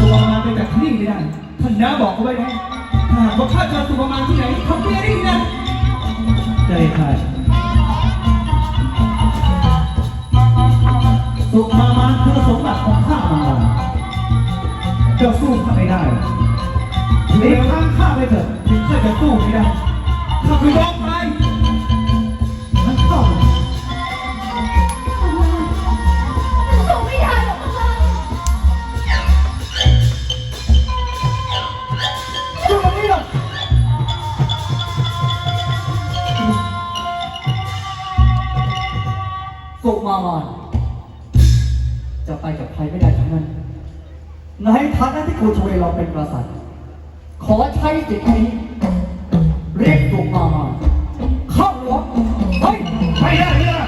สุวรรณไปจากที่นี่ไม่ได้ท่านน้าบอกเอาไว้นะถ้าหากว่าข้าเจอสุวรรณที่ไหนทำเมียได้นะได้ค่ะสุมามาคือสมบัติของข้ามังกรเจ้าสู้ข้าไม่ได้เลี้ยงข้างข้าไปเถอะถึงข้าจะสู้ไม่ได้ข้าคือยอมตา สุมามานจะไปกับใครไม่ได้ทั้งนั้น ในฐานะที่กูช่วยเราเป็นกษัตริย์ขอใช้สิทธินี้เรียกสุมามานเข้าหลวงเฮ้ยไม่ได้เนี่ย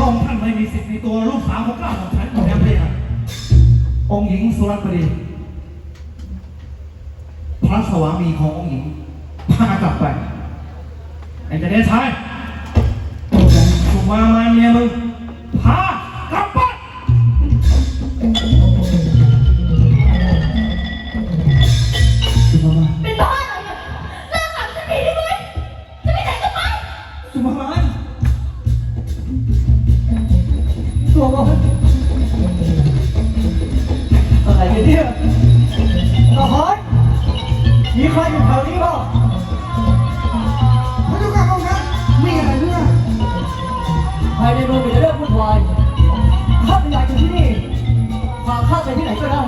รองท่านไม่มีสิทธิ์ในตัวลูกสาวของข้าของฉันอยู่แล้วเลยครับองค์หญิงสุรัตน์ปรี ระสวามีขององค์หญิงพากลับไปไอ้เจะได้ชายสุมามาเมียมึงพากลับไป สุมามานเป็นบ้าอะไรเนี่ยเลิกขับสักทีได้ไหมจะไปไหนก็ไป สุภาพานสุมามานอะไรกันเนี่ยทหารมีใครอยู่แถวนี้บ้างพระเจ้าข้าพระองค์ท่านมีอะไรเพื่อภายในเมืองมีแต่เรื่องวุ่นวายข้าไม่อยากอยู่ที่นี่พาข้าไปที่ไหนก็ได้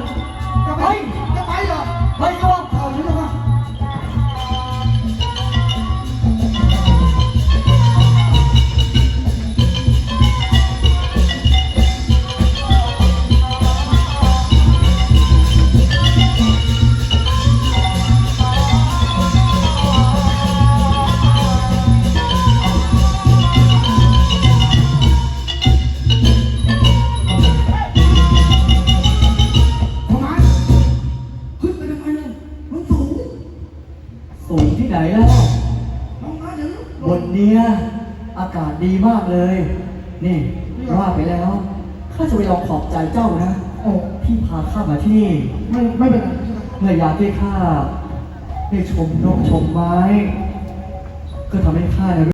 ไหนแล้วลงมาเดี๋ยวบนเนี้ยอากาศดีมากเลย นี่ว่าไปแล้วข้าจะไปลองขอบใจเจ้านะโอ้ที่พาข้ามาที่นี่ไม่ไม่เป็นไรเมื่อยามที่ข้าได้ชมนกชมไม้ ก็ทำให้ข้านะ